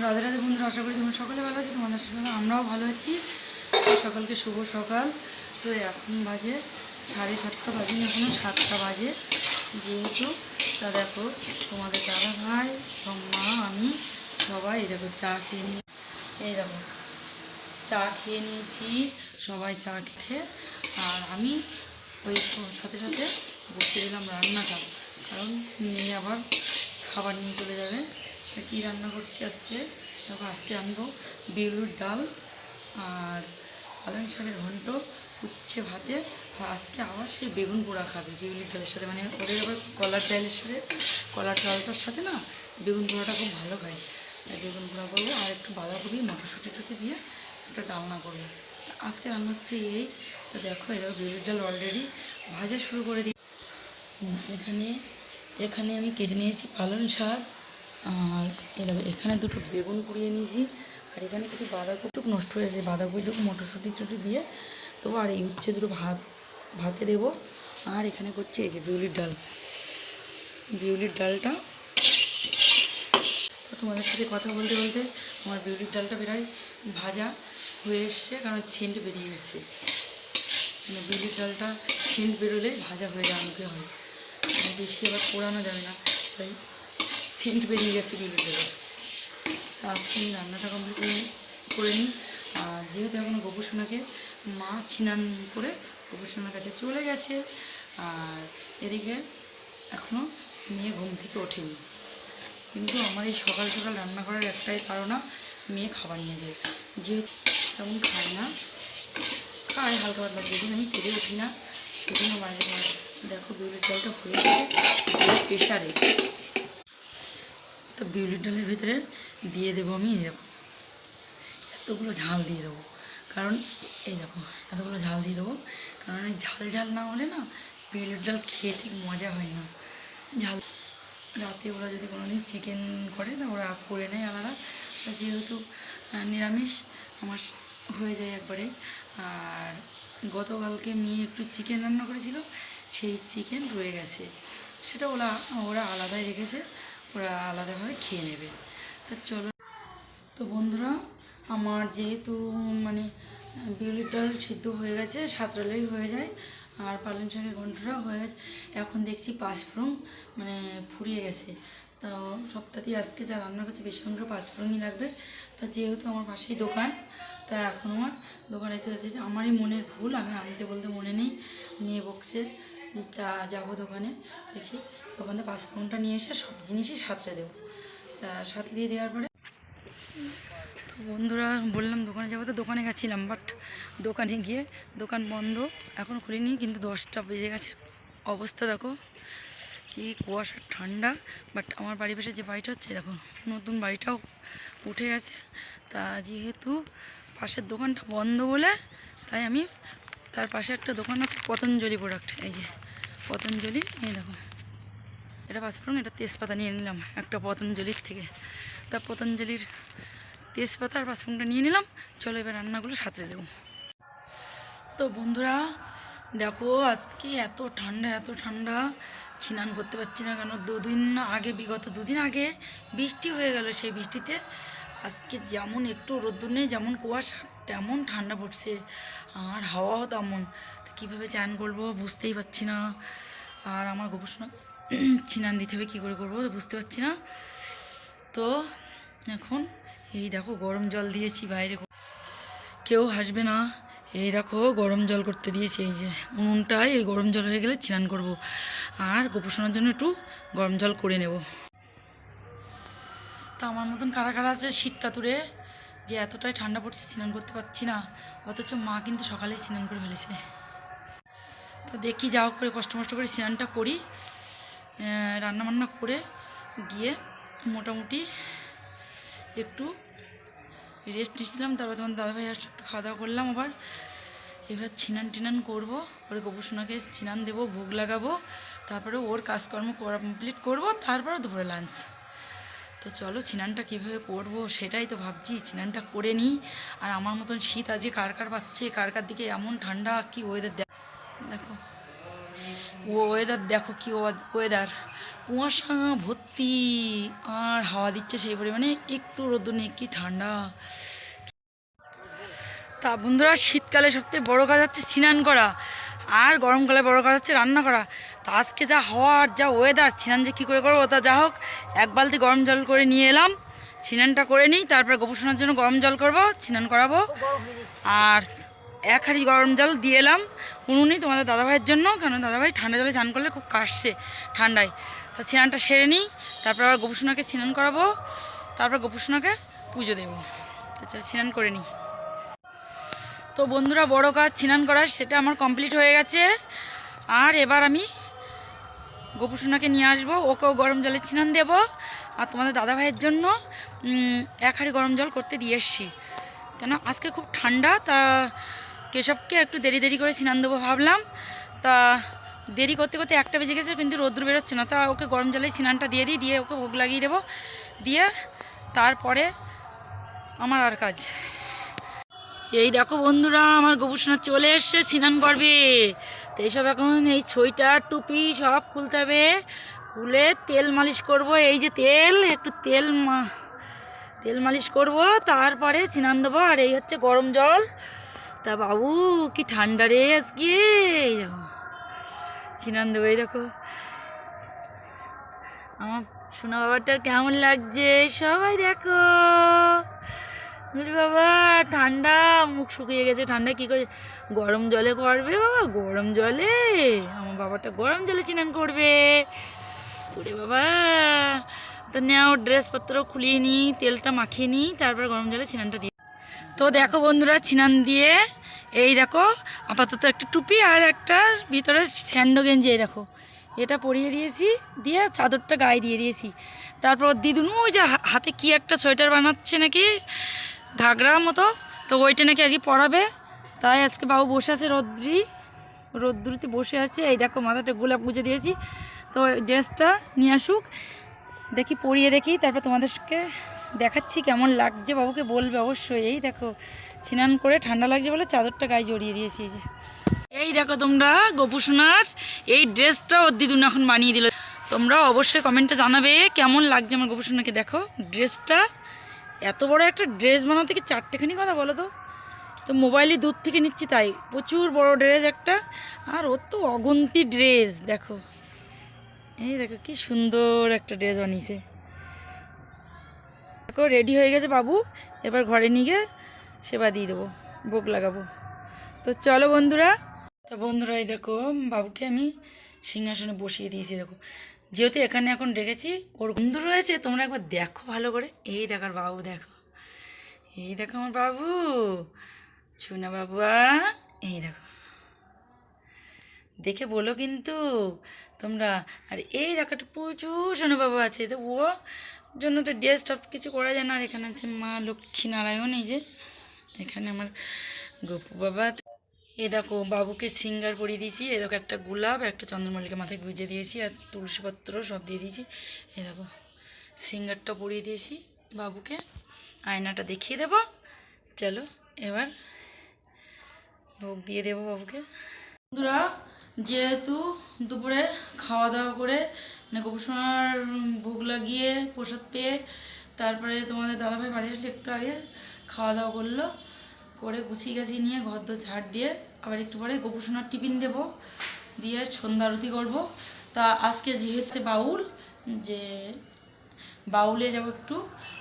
রাধে রাধে বন্ধুরা, আশা করি তোমরা সকলে ভালো আছো, তোমাদের সঙ্গে আমরাও ভালো আছি। সকালকে শুভ সকাল। তো এখন বাজে সাড়ে সাতটা বাজে এখনও সাতটা বাজে। যেহেতু তা দেখো, তোমাদের দাদা ভাই মা, আমি সবাই এই দেখো চা খেয়ে নিয়ে, এই দেখো, চা খেয়ে নিয়েছি, সবাই চা খেয়ে। আর আমি ওই সাথে সাথে বসে দিলাম রান্নাটা, কারণ মেয়ে আবার খাবার নিয়ে চলে যাবে। তা কী রান্না করছি আজকে? দেখো, আজকে আনব বিউলির ডাল আর পালং শাকের ঘন্ট, উচ্ছে ভাতে। আজকে আবার সেই বেগুন পোড়া খাবে বিউলির ডালের সাথে। মানে ওদের আবার কলার ডালের সাথে, কলার ডালটার সাথে না বেগুন পোড়াটা খুব ভালো খায় বেগুন পোড়া করব আর একটু বাঁধাকপি, মটরশুঁটি টুটি দিয়ে একটা ডালনা করব। আজকে রান্না হচ্ছে এই। তো দেখো এবার বিউলির ডাল অলরেডি ভাজা শুরু করে দিই এখানে এখানে আমি কেটে নিয়েছি পালং শাক। আর এখানে দুটো বেগুন পুড়িয়ে নিয়েছি, আর এখানে কিছু বাঁধাকপিটুক নষ্ট হয়েছে। বাঁধাকপিটুকু মটরশুঁটি টুটি দিয়ে দেবো, আর এই হচ্ছে দুটো ভাত, ভাতে দেবো। আর এখানে করছে এই যে বিউলির ডাল। বিউলির ডালটা তোমাদের সাথে কথা বলতে বলতে আমার বিউলির ডালটা প্রায় ভাজা হয়ে এসছে, কারণ সেন্ট বেরিয়ে গেছে। মানে বিউলির ডালটা সেন্ট বেরোলে ভাজা হয়ে জানতে হয়। মানে বেশি আবার পোড়ানো যাবে না, তাই সেন্ট বেরিয়ে গেছে বিউলির ডালের তা আজকে আমি রান্নাটা কমপ্লিট করে করে নিই আর যেহেতু এখন গোপুসোনাকে মা ছিনান করে গোপুসোনার কাছে চলে গেছে, আর এদিকে এখনও মেয়ে ঘুম থেকে ওঠেনি। কিন্তু আমার এই সকাল সকাল রান্না করার একটাই কারণ মেয়ে খাবার নিয়ে যায়। যেহেতু তেমন খায় না, খায় হালকা পাতলা, যেদিন আমি পেরে উঠি না, সেদিনও বাইরে দেখো বিউলির জলটা হয়ে গেছে প্রেশারে তো বিউলির ডালের ভিতরে দিয়ে দেবো আমি, এই দেখো। এতগুলো ঝাল দিয়ে দেবো। কারণ, এই দেখো, এতগুলো ঝাল দিয়ে দেবো। কারণ এই ঝাল ঝাল না হলে না বিউলির ডাল খেয়ে ঠিক মজা হয় না। ঝাল রাতে ওরা যদি কোনো দিন চিকেন করে না ওরা করে নেয় আলাদা। যেহেতু নিরামিষ, আমার হয়ে যায় একবারে। আর গতকালকে মেয়ে একটু চিকেন রান্না করেছিল, সেই চিকেন রয়ে গেছে। সেটা ওরা ওরা আলাদাই রেখেছে। ওরা আলাদাভাবে খেয়ে নেবে। তা চলো। তো বন্ধুরা, আমার যেহেতু মানে বিউলির ডাল সিদ্ধ হয়ে গেছে সাতরালেই হয়ে যায়, আর পালং শাকের ঘন্টটাও হয়ে গেছে। এখন দেখছি পাঁচফোড়ন মানে ফুরিয়ে গেছে। তো সপ্তাহে আজকে যা রান্নার কাছে বেশি করে পাঁচফোড়নই লাগবে। তা যেহেতু আমার পাশেই দোকান, তা এখন আমার দোকানে আমারই মনের ভুল, আমি আনতে বলতে মনে নেই। মেয়ে বকছে। তা যাব দোকানে, দেখি দোকান থেকে পাঁচফোড়নটা নিয়ে এসে সব জিনিসই সাঁতরে দেবো। তা সাঁতরিয়ে দেওয়ার পরে, তো বন্ধুরা বললাম দোকানে যাব, তো দোকানে গেছিলাম বাট দোকানে গিয়ে দোকান বন্ধ, এখন খুলিনি, কিন্তু দশটা বেজে গেছে। অবস্থা দেখো, কি কুয়াশা, ঠান্ডা বাট আমার বাড়ির পাশে যে বাড়িটা হচ্ছে, দেখো, নতুন বাড়িটাও উঠে গেছে। তা যেহেতু পাশের দোকানটা বন্ধ বলে, তাই আমি তার পাশে একটা দোকান আছে, পতঞ্জলি প্রোডাক্ট এই যে। পতঞ্জলি, এই দেখো। এটা পাঁচফোড়ন, এটা তেজপাতা নিয়ে নিলাম, একটা পতঞ্জলির থেকে। তা পতঞ্জলির তেজপাতা আর পাঁচফোড়নটা নিয়ে নিলাম, চলো এবার রান্নাগুলো সাঁতরে দেবো। তো বন্ধুরা, দেখো আজকে এত ঠান্ডা এত ঠান্ডা, স্নান করতে পারছি না কেন? দুদিন আগে, বিগত দুদিন আগে বৃষ্টি হয়ে গেল সেই বৃষ্টিতে। আজকে যেমন একটু রোদ্দুর নেই, যেমন কুয়াশা, তেমন ঠান্ডা পড়ছে। আর হাওয়াও তেমন। কীভাবে চান করব বুঝতেই পারছি না। আর আমার গোপসোনা চিনান দিতে হবে, কী করে করব বুঝতে পারছি না। তো এখন এই দেখো গরম জল দিয়েছি বাইরে। কেউ হাসবে না। এই দেখো গরম জল করতে দিয়েছি, এই যে উনুনটায় এই গরম জল হয়ে গেলে স্নান করব। আর গোপোষণার জন্য একটু গরম জল করে নেব। তো আমার মতন কারা কারা আছে শীত কাতুরে, যে এতটাই ঠান্ডা পড়ছে স্নান করতে পারছি না। অথচ মা কিন্তু সকালেই স্নান করে ফেলেছে। তো দেখি যা করে কষ্ট মষ্ট করে স্নানটা করি রান্না বান্না করে গিয়ে মোটামুটি একটু রেস্ট নিচ্ছিলাম। তারপর তোমার দাদাভাই আসলে, একটু খাওয়া দাওয়া করলাম আবার। এবার ছিনান টিনান করব, ওর গোপুসোনাকে ছিনান দেবো, ভোগ লাগাবো, তারপরে ওর কাজকর্ম করা কমপ্লিট করব, তারপরে দুপুরে লাঞ্চ তো চলো ছিনানটা কীভাবে করব সেটাই তো ভাবছি ছিনানটা করে নিই। আর আমার মতন শীত আজকে কার কার পাচ্ছে, কার কার দিকে এমন ঠান্ডা, কি ওয়েদার দেখো। ওয়েদার দেখো কি ওয়েদার কুয়াশা ভর্তি, আর হাওয়া দিচ্ছে সেই পরিমাণে একটু রোদ্দুর নেই, কি ঠান্ডা। তা বন্ধুরা, শীতকালে সবথেকে বড় কাজ হচ্ছে স্নান করা, আর গরমকালে বড় কাজ হচ্ছে রান্না করা। তা আজকে যা হওয়ার যা ওয়েদার স্নান যে কী করে করব তা যা হোক, এক বালতি গরম জল করে নিয়ে এলাম, স্নানটা করে নিই, তারপরে গোপসোনার জন্য গরম জল করব, স্নান করাবো। আর এক হাঁড়ি গরম জল দিয়ে এলাম। উনুনি তোমাদের দাদাভাইয়ের জন্য কারণ দাদাভাই ঠান্ডা জলে স্নান করলে খুব কাশছে ঠান্ডায়। তা স্নানটা সেরে নিই, তারপর আবার গোপুসোনাকে স্নান করাবো, তারপর গোপুসোনাকে পুজো দেবো। তো চল স্নান করে নিই। তো বন্ধুরা, বড় কাজ স্নান করার সেটা আমার কমপ্লিট হয়ে গেছে। আর এবার আমি গোপুসোনাকে নিয়ে আসব, ওকেও গরম জলে স্নান দেবো। আর তোমাদের দাদাভাইয়ের জন্য এক হাঁড়ি গরম জল করতে দিয়ে এসছি। কেন আজকে খুব ঠান্ডা, তা কেশবকে একটু দেরি দেরি করে স্নান দেবো ভাবলাম। তা দেরি করতে করতে একটা বেজে গেছে, কিন্তু রোদ্র বেরোচ্ছে না। তা ওকে গরম জলে স্নানটা দিয়ে দিই, দিয়ে ওকে ভোগ লাগিয়ে দেবো। দিয়ে তারপরে আমার আর কাজ। এই দেখো বন্ধুরা, আমার গোপুসোনা চলে এসছে, স্নান করবে। তো এইসব এখন এই সোয়েটার টুপি সব খুলতে হবে। খুলে তেল মালিশ করব, এই যে তেল, একটু তেল তেল মালিশ করব, তারপরে স্নান দেবো। আর এই হচ্ছে গরম জল। তা বাবু কি ঠান্ডা রে আজকে। এই দেখো স্নান দেবো এই দেখো। আমার সোনা বাবাটার কেমন লাগছে? সবাই দেখো। বাবা, ঠান্ডা, মুখ শুকিয়ে গেছে। ঠান্ডা কি করে? গরম জলে করবে বাবা, গরম জলে? আমার বাবাটা গরম জলে স্নান করবে। ওরে বাবা। তো নেও, ড্রেসপত্র খুলিয়ে নিই তেলটা মাখিয়ে নিই তারপর গরম জলে স্নানটা দিই তো দেখো বন্ধুরা স্নান দিয়ে এই দেখো আপাতত একটা টুপি আর একটা ভিতরে স্যান্ডো গেঞ্জি, এই দেখো। এটা পরিয়ে দিয়েছি, দিয়ে চাদরটা গায়ে দিয়ে দিয়েছি। তারপর দিদুন, ওই যে হাতে কি একটা সোয়েটার বানাচ্ছে নাকি ঘাগরার মতো, তো ওইটা নাকি আজকে পরাবে। তাই আজকে বাবু বসে আছে রদ্রি, রোদ্রুতে বসে আছে। এই দেখো মাথাটা গোলাপ গুঁজে দিয়েছি। তো ড্রেসটা নিয়ে আসুক, দেখি পরিয়ে দেখি, তারপর তোমাদেরকে দেখাচ্ছি কেমন লাগছে, বাবুকে বলবে অবশ্যই। এই দেখো, স্নান করে ঠান্ডা লাগছে বলে চাদরটা গায়ে জড়িয়ে দিয়েছি যে। এই দেখো তোমরা গোপুসোনার এই ড্রেসটা ওর দিদুন এখন বানিয়ে দিল। তোমরা অবশ্যই কমেন্টে জানাবে কেমন লাগছে আমার গোপুসোনাকে দেখো, ড্রেসটা, এত বড় একটা ড্রেস বানাতে কি চারটেখানি কথা বলো তো? তো মোবাইলে দূর থেকে নিচ্ছি তাই, প্রচুর বড় ড্রেস একটা, আর ওর তো অগন্তি ড্রেস, দেখো। এই দেখো, কি সুন্দর একটা ড্রেস বানিয়েছে। দেখো রেডি হয়ে গেছে বাবু। এবার ঘরে নিয়ে গিয়ে সেবা দিয়ে দেবো, ভোগ লাগাবো। তো চলো বন্ধুরা। তো বন্ধুরা, এই দেখো, বাবুকে আমি সিংহাসনে বসিয়ে দিয়েছি, দেখো। যেহেতু এখানে এখন রেখেছি ওর বন্ধু রয়েছে, তোমরা একবার দেখো ভালো করে। এই দেখার বাবু, দেখো। এই দেখো আমার বাবু। চুনা বাবুয়া এই দেখো। দেখে বলো কিন্তু তোমরা। আর এই দেখাটা প্রচুর শোনো বাবা আছে তো ও জন্য তো ড্রেস সব কিছু করা যায় না। আর এখানে আছে মা লক্ষ্মী নারায়ণ, এই যে এখানে আমার গপু বাবা। এ দেখো, বাবুকে সিঙ্গার পরিয়ে দিয়েছি। এ দেখো, একটা গোলাপ, একটা চন্দ্রমল্লিকা মাথায় গুঁজে দিয়েছি, আর তুলসীপত্র সব দিয়ে দিয়েছি। এ দেখো সিঙ্গারটা পরিয়ে দিয়েছি বাবুকে। আয়নাটা দেখিয়ে দেবো। চলো, এবার ভোগ দিয়ে দেবো বাবুকে। বন্ধুরা যেহেতু দুপুরে খাওয়া দাওয়া করে মানে গোপসোনার ভোগ লাগিয়ে প্রসাদ পেয়ে তারপরে তোমাদের দাদাভাই বাড়ি আসলে একটু আগে খাওয়া দাওয়া করল, করে গুছিয়ে গাছিয়ে নিয়ে ঘর দোর ঝাড় দিয়ে আবার একটু পরে গোপসোনার টিফিন দেব, দিয়ে সন্ধ্যা আরতি করব। তা আজকে যেহেতু বাউল, যে বাউলে যাব একটু,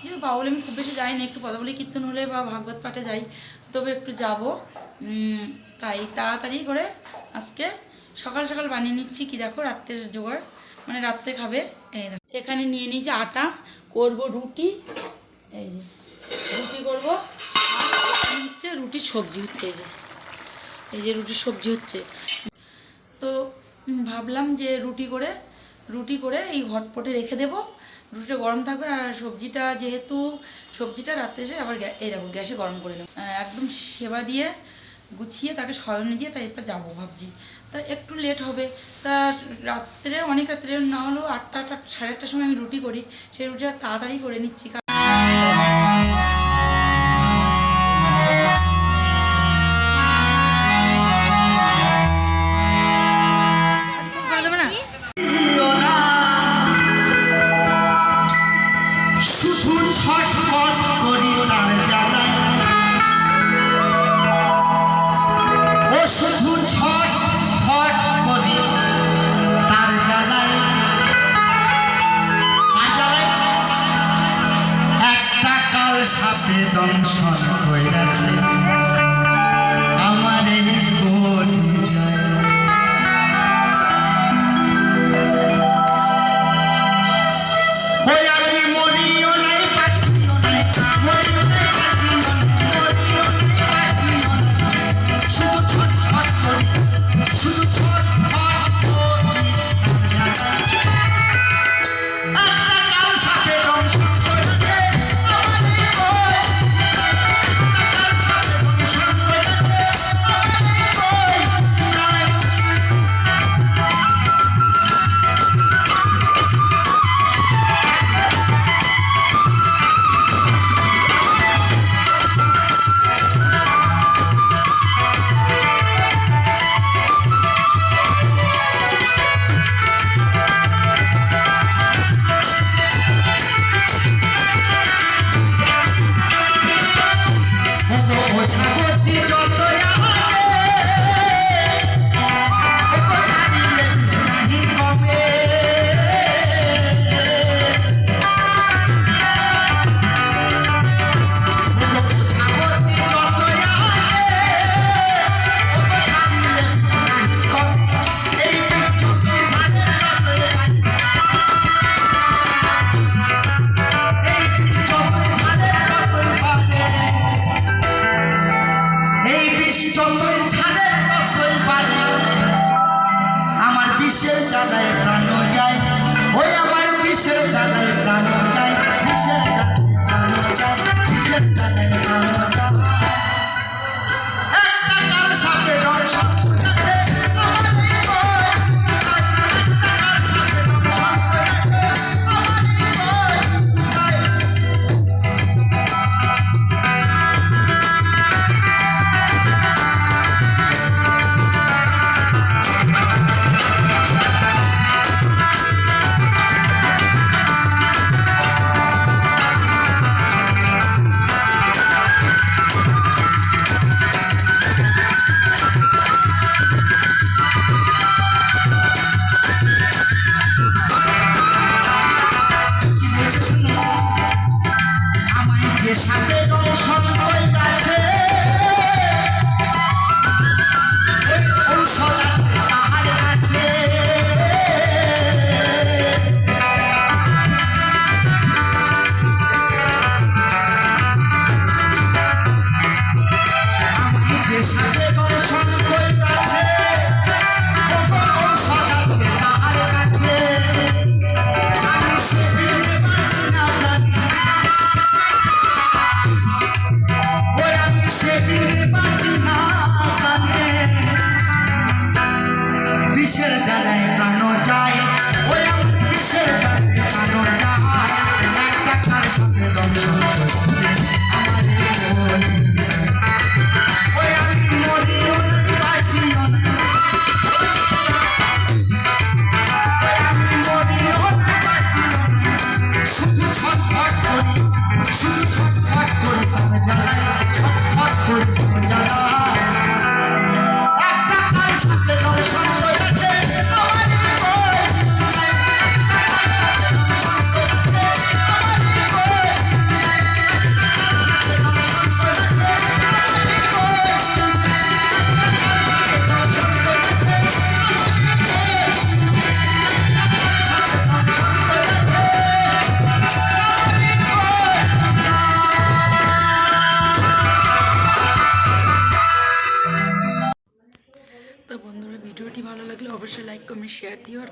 যেহেতু বাউলে আমি খুব বেশি যাই না, একটু পদাবলী কীর্তন হলে বা ভাগবত পাঠে যাই, তবে একটু যাব। তাই তাড়াতাড়ি করে আজকে সকাল সকাল বানিয়ে নিচ্ছি কি দেখো, রাত্রের জোগাড়। মানে রাত্রে খাবে। এই দেখো। এখানে নিয়ে নিয়েছি আটা, করব রুটি। এই যে, রুটি করব। হচ্ছে রুটির সবজি হচ্ছে, এই যে। এই যে রুটির সবজি হচ্ছে। তো ভাবলাম যে রুটি করে রুটি করে এই হটপটে রেখে দেবো। রুটিটা গরম থাকবে আর সবজিটা যেহেতু, সবজিটা রাত্রে এসে আবার এই দেখো, গ্যাসে গরম করে নেব। একদম সেবা দিয়ে গুছিয়ে তাকে স্মরণে দিয়ে তাই তারপর যাব ভাবছি। তা একটু লেট হবে। তা রাত্রে, অনেক রাত্রে না হলেও আটটা আটটা, সাড়ে আটটার সময় আমি রুটি করি। সেই রুটিটা তাড়াতাড়ি করে নিচ্ছি। শুধু ছট করি তার জানাই শুধু ছট ফট করে। তার জ্বালায়। একটা সাপে দংশন হয়ে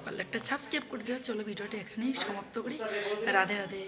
পারলে একটা সাবস্ক্রাইব করে দিও। চলো ভিডিওটা এখানেই সমাপ্ত করি। রাধে রাধে।